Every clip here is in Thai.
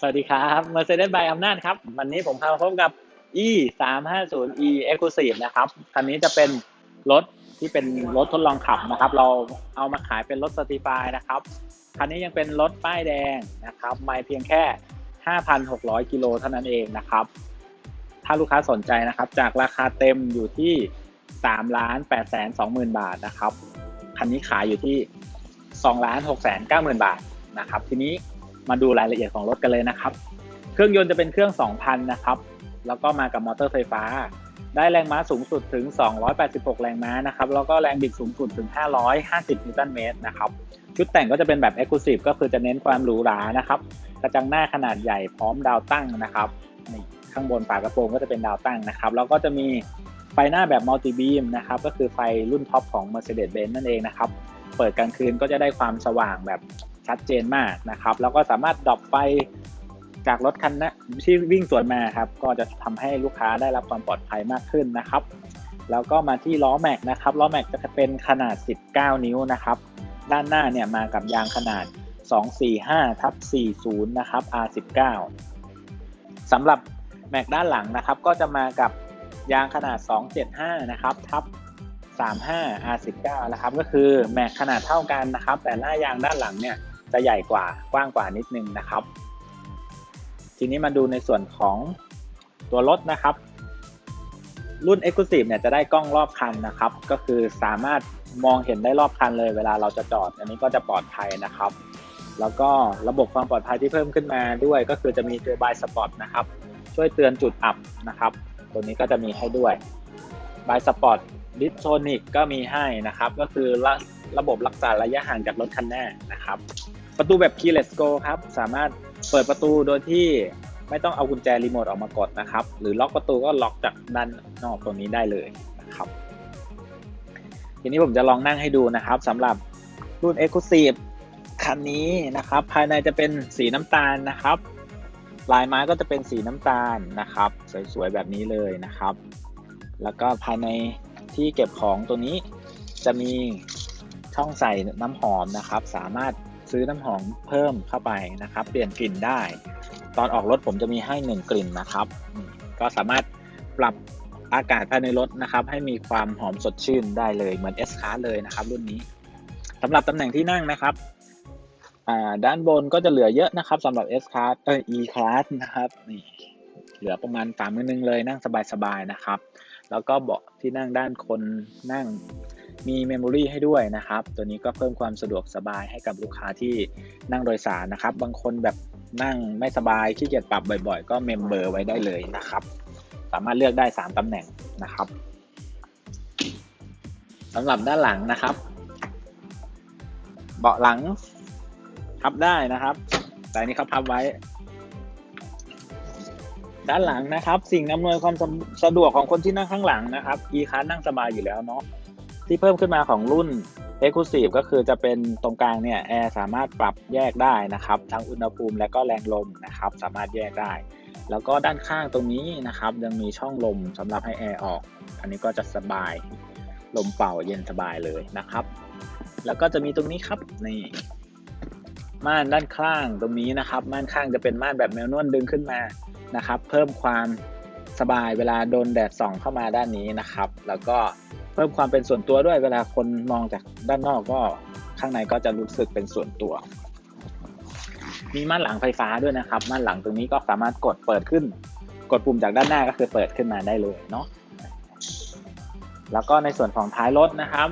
สวัสดีครับ Mercedes by อำนาจครับ วันนี้ผมพาพบกับ e 3 5 0 e exclusive นะครับคันนี้จะเป็นรถที่เป็นรถทดลองขับนะครับ เราเอามาขายเป็นรถ Certify นะครับ คันนี้ยังเป็นรถป้ายแดงนะครับ ไม่เพียงแค่ 5,600 กิโลเท่านั้นเองนะครับ ถ้าลูกค้าสนใจนะครับ จากราคาเต็มอยู่ที่3ล้าน8แสน20,000 บาทนะครับ คันนี้ขายอยู่ที่2ล้าน6แสน90,000 บาทนะครับ ทีนี้ มาดูรายละเอียดของรถกันเลยนะครับ เครื่องยนต์จะเป็นเครื่อง 2,000 นะครับ แล้วก็มากับมอเตอร์ไฟฟ้า ได้แรงม้าสูงสุดถึง 286 แรงม้านะครับ แล้วก็แรงบิดสูงสุดถึง 550 นิวตันเมตรนะครับ ชุดแต่งก็จะเป็นแบบ Exclusive ก็คือจะเน้นความหรูหรานะครับ กระจังหน้าขนาดใหญ่พร้อมดาวตั้งนะครับนี่ข้างบนฝากระโปรงก็จะเป็นดาวตั้งนะครับ แล้วก็จะมีไฟหน้าแบบมัลติบีมนะครับ ก็คือไฟรุ่นท็อปของ Mercedes-Benz นั่นเองนะครับ เปิดกลางคืนก็จะได้ความสว่างแบบ ชัดเจนมากนะครับ แล้วก็สามารถดรอปไฟจากรถคันนะที่วิ่งสวนมาครับ ก็จะทำให้ลูกค้าได้รับความปลอดภัยมากขึ้นนะครับ แล้วก็มาที่ล้อแม็กนะครับ ล้อแม็กจะเป็นขนาด 19 นิ้วนะครับ ด้านหน้าเนี่ยมากับยางขนาด 245ทับ40 นะครับ R19 สำหรับแม็กด้านหลังนะครับ ก็จะมากับยางขนาด 275 นะครับทับ35 R19 นะครับ ก็คือแม็กขนาดเท่ากันนะครับ แต่หน้ายางด้านหลังเนี่ย จะใหญ่กว่ากว้างกว่านิดนึงนะครับ ทีนี้มาดูในส่วนของตัวรถนะครับ รุ่น Exclusive เนี่ยจะได้กล้องรอบคันนะครับ ก็คือสามารถมองเห็นได้รอบคันเลย เวลาเราจะจอด อันนี้ก็จะปลอดภัยนะครับ แล้วก็ระบบความปลอดภัยที่เพิ่มขึ้นมาด้วย ก็คือจะมีตัวบายสปอตนะครับ ช่วยเตือนจุดอับนะครับ ตัวนี้ก็จะมีให้ด้วยบายสปอตดิสโทนิกก็มีให้นะครับ ก็คือระระบบรักษาระยะห่างจากรถคันหน้านะครับ ประตูแบบ keyless go ครับ สามารถเปิดประตูโดยที่ไม่ต้องเอากุญแจรีโมทออกมากดนะครับ หรือล็อกประตูก็ล็อกจากด้านนอกตรงนี้ได้เลยนะครับ ทีนี้ผมจะลองนั่งให้ดูนะครับสำหรับรุ่น Exclusive คันนี้นะครับ ภายในจะเป็นสีน้ำตาลนะครับ ลายไม้ก็จะเป็นสีน้ำตาลนะครับ สวยๆแบบนี้เลยนะครับ แล้วก็ภายในที่เก็บของตัวนี้จะมีช่องใส่น้ำหอมนะครับ สามารถ ซื้อน้ำหอมเพิ่มเข้าไปนะครับ เปลี่ยนกลิ่นได้ ตอนออกรถผมจะมีให้หนึ่งกลิ่นนะครับ ก็สามารถปรับอากาศภายในรถนะครับ ให้มีความหอมสดชื่นได้เลยเหมือน S Class เลยนะครับ รุ่นนี้สำหรับตำแหน่งที่นั่งนะครับด้านบนก็จะเหลือเยอะนะครับสำหรับ S Class เออ E Class นะครับนี่เหลือประมาณฝ่ามือนึงเลยนั่งสบายๆนะครับ แล้วก็เบาะที่นั่งด้านคนนั่ง มีเมมโมรีให้ด้วยนะครับ ตัวนี้ก็เพิ่มความสะดวกสบายให้กับลูกค้าที่นั่งโดยสารนะครับ บางคนแบบนั่งไม่สบายขี้เกียจปรับบ่อย ๆ ก็เมมเบอร์ไว้ได้เลยนะครับ สามารถเลือกได้ 3ตำแหน่งนะครับสำหรับด้านหลังนะครับ เบาะหลังพับได้นะครับ แต่อันนี้เขาพับไว้ ด้านหลังนะครับ สิ่งอำนวยความสะดวกของคนที่นั่งข้างหลังนะครับ e คัสนั่งสบายอยู่แล้วเนาะ ที่เพิ่มขึ้นมาของรุ่น Exclusive ก็คือจะเป็นตรงกลางเนี่ยแอร์สามารถปรับแยกได้นะครับ ทั้งอุณหภูมิและก็แรงลมนะครับ สามารถแยกได้ แล้วก็ด้านข้างตรงนี้นะครับ ยังมีช่องลมสำหรับให้แอร์ออก อันนี้ก็จะสบายลมเป่าเย็นสบายเลยนะครับ แล้วก็จะมีตรงนี้ครับนี่ม่านด้านข้างตรงนี้นะครับ ม่านข้างจะเป็นม่านแบบแมวนวลดึงขึ้นมานะครับ เพิ่มความสบายเวลาโดนแดดส่องเข้ามาด้านนี้นะครับ แล้วก็ เพิ่มความเป็นส่วนตัวด้วยเวลาคนมองจากด้านนอกก็ข้างในก็จะรู้สึกเป็นส่วนตัว มีม่านหลังไฟฟ้าด้วยนะครับม่านหลังตรงนี้ก็สามารถกดเปิดขึ้น กดปุ่มจากด้านหน้าก็คือเปิดขึ้นมาได้เลยเนาะแล้วก็ในส่วนของท้ายรถนะครับ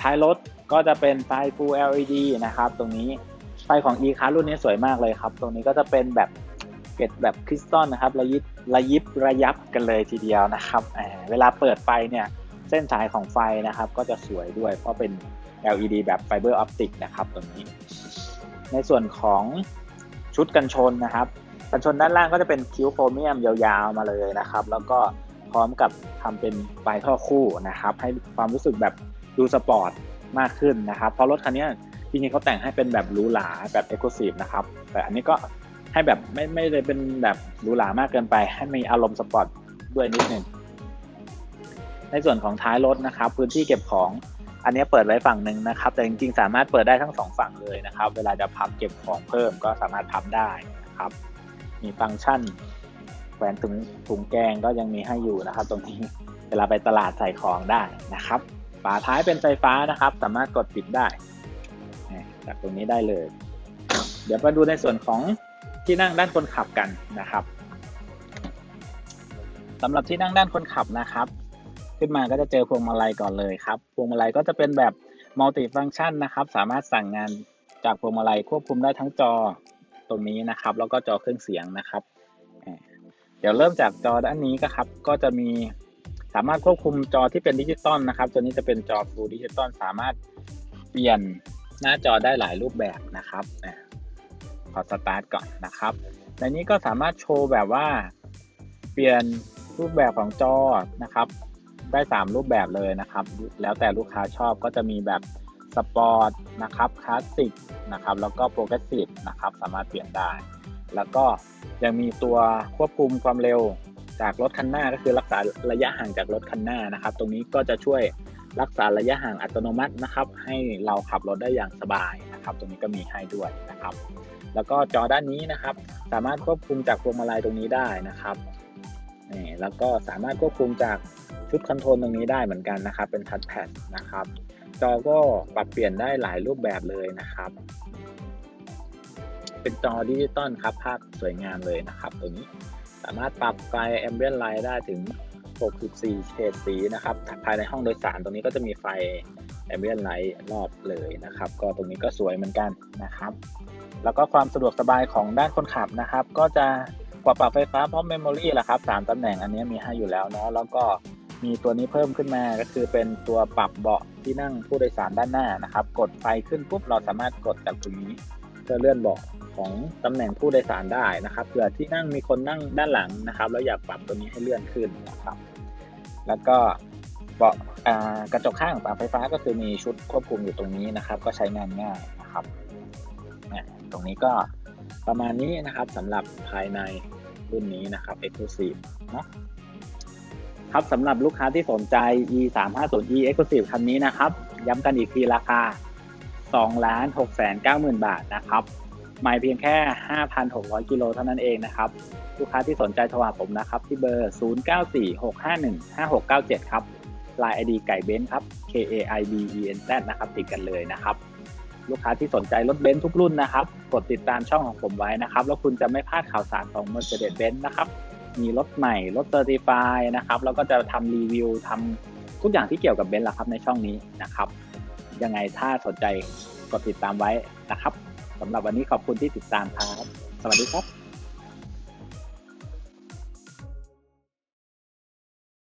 ท้ายรถก็จะเป็นไฟ Full LED นะครับ ตรงนี้ไฟของ e c a r รุ่นนี้สวยมากเลยครับ ตรงนี้ก็จะเป็นแบบเกล็ดแบบคริสตัลนะครับระยิบระยิบระยับกันเลยทีเดียวนะครับเวลาเปิดไฟเนี่ย เส้นสายของไฟนะครับ ก็จะสวยด้วยเพราะเป็น LED แบบไฟเบอร์ออปติกนะครับตรงนี้ ในส่วนของชุดกันชนนะครับ กันชนด้านล่างก็จะเป็นคิ้วโครเมียมยาวๆมาเลยนะครับ แล้วก็พร้อมกับทำเป็นปลายท่อคู่นะครับ ให้ความรู้สึกแบบดูสปอร์ตมากขึ้นนะครับ เพราะรถคันนี้จริงๆเขาแต่งให้เป็นแบบหรูหราแบบเอ็กซ์คลูซีฟนะครับ แต่อันนี้ก็ให้แบบไม่ไม่ได้เป็นแบบหรูหรามากเกินไป ให้มีอารมณ์สปอร์ตด้วยนิดนึง ในส่วนของท้ายรถนะครับ พื้นที่เก็บของอันนี้เปิดไว้ฝั่งหนึ่งนะครับ แต่จริงๆ สามารถเปิดได้ทั้งสองฝั่งเลยนะครับ เวลาจะพับเก็บของเพิ่มก็สามารถพับได้นะครับ มีฟังก์ชันแขวนถุงถุงแกงก็ยังมีให้อยู่นะครับ ตรงนี้เวลาไปตลาดใส่ของได้นะครับฝาท้ายเป็นไฟฟ้านะครับ สามารถกดปิดได้ จากตรงนี้ได้เลย เดี๋ยวมาดูในส่วนของที่นั่งด้านคนขับกันนะครับสำหรับที่นั่งด้านคนขับนะครับ ขึ้นมาก็จะเจอพวงมาลัยก่อนเลยครับ พวงมาลัยก็จะเป็นแบบมัลติฟัง c t ชันนะครับ สามารถสั่งงานจากพวงมาลัยควบคุมได้ทั้งจอตรงนี้นะครับ แล้วก็จอเครื่องเสียงนะครับ เดี๋ยวเริ่มจากจอด้านนี้ก็ครับ ก็จะมีสามารถควบคุมจอที่เป็นดิจิตอลนะครับ ตัวนี้จะเป็นจอ Full ดิจิตอลสามารถเปลี่ยนหน้าจอได้หลายรูปแบบนะครับขอสตาร์ทก่อนนะครับ ในนี้ก็สามารถโชว์แบบว่า เปลี่ยนรูปแบบของจอนะครับ ได้3รูปแบบเลยนะครับ แล้วแต่ลูกค้าชอบก็จะมีแบบสปอร์ตนะครับคลาสสิกนะครับแล้วก็โปรเกรสซีฟนะครับสามารถเปลี่ยนได้ แล้วก็ยังมีตัวควบคุมความเร็วจากรถคันหน้าก็คือรักษาระยะห่างจากรถคันหน้านะครับ ตรงนี้ก็จะช่วยรักษาระยะห่างอัตโนมัตินะครับ ให้เราขับรถได้อย่างสบายนะครับ ตรงนี้ก็มีให้ด้วยนะครับ แล้วก็จอด้านนี้นะครับ สามารถควบคุมจากพวงมาลัยตรงนี้ได้นะครับนี่แล้วก็สามารถควบคุมจาก ชุดคอนโทรลตรงนี้ได้เหมือนกันนะครับ เป็นทัชแพดนะครับ จอก็ปรับเปลี่ยนได้หลายรูปแบบเลยนะครับ เป็นจอดิจิตอลครับ ภาพสวยงามเลยนะครับตัวนี้ สามารถปรับไฟแอมเบียนไลท์ได้ถึง 64 เฉดสีนะครับ ภายในห้องโดยสารตรงนี้ก็จะมีไฟแอมเบียนไลท์รอบเลยนะครับ ก็ตรงนี้ก็สวยเหมือนกันนะครับ แล้วก็ความสะดวกสบายของด้านคนขับนะครับ ก็จะกว่าปรับไฟฟ้าพร้อมเมมโมรี่แหละครับสามตำแหน่งอันนี้มีให้อยู่แล้วเนาะ แล้วก็ มีตัวนี้เพิ่มขึ้นมาก็คือเป็นตัวปรับเบาะที่นั่งผู้โดยสารด้านหน้านะครับ กดไฟขึ้นปุ๊บเราสามารถกดจากตรงนี้เพื่อเลื่อนเบาะของตำแหน่งผู้โดยสารได้นะครับเผื่อที่นั่งมีคนนั่งด้านหลังนะครับแล้วอยากปรับตัวนี้ให้เลื่อนขึ้นนะครับ แล้วก็เบาะกระจกข้างปรับไฟฟ้าก็คือมีชุดควบคุมอยู่ตรงนี้นะครับ ก็ใช้งานง่ายนะครับเนี่ยตรงนี้ก็ประมาณนี้นะครับสำหรับภายในรุ่นนี้นะครับ Exclusive เนาะ ครับสำหรับลูกค้าที่สนใจ e 3 5 0 e Exclusive คันนี้นะครับ ย้ำกันอีกทีราคา2ล้าน6แสน9หมื่นบาทนะครับไม่เพียงแค่ 5,600 กิโลเท่านั้นเองนะครับ ลูกค้าที่สนใจโทรหาผมนะครับ ที่เบอร์ 0946515697 ครับ Line ID ไก่เบนซ์ครับ K A I B E N Z นะครับ ติดกันเลยนะครับ ลูกค้าที่สนใจรถเบนซ์ทุกรุ่นนะครับ กดติดตามช่องของผมไว้นะครับ แล้วคุณจะไม่พลาดข่าวสารของ Mercedes-Benz นะครับ มีรถใหม่รถเซอร์ติฟายนะครับแล้วก็จะทำรีวิวทำทุกอย่างที่เกี่ยวกับเบนซ์ละครับในช่องนี้นะครับ ยังไงถ้าสนใจกดติดตามไว้นะครับสำหรับวันนี้ขอบคุณที่ติดตามครับ สวัสดีครับ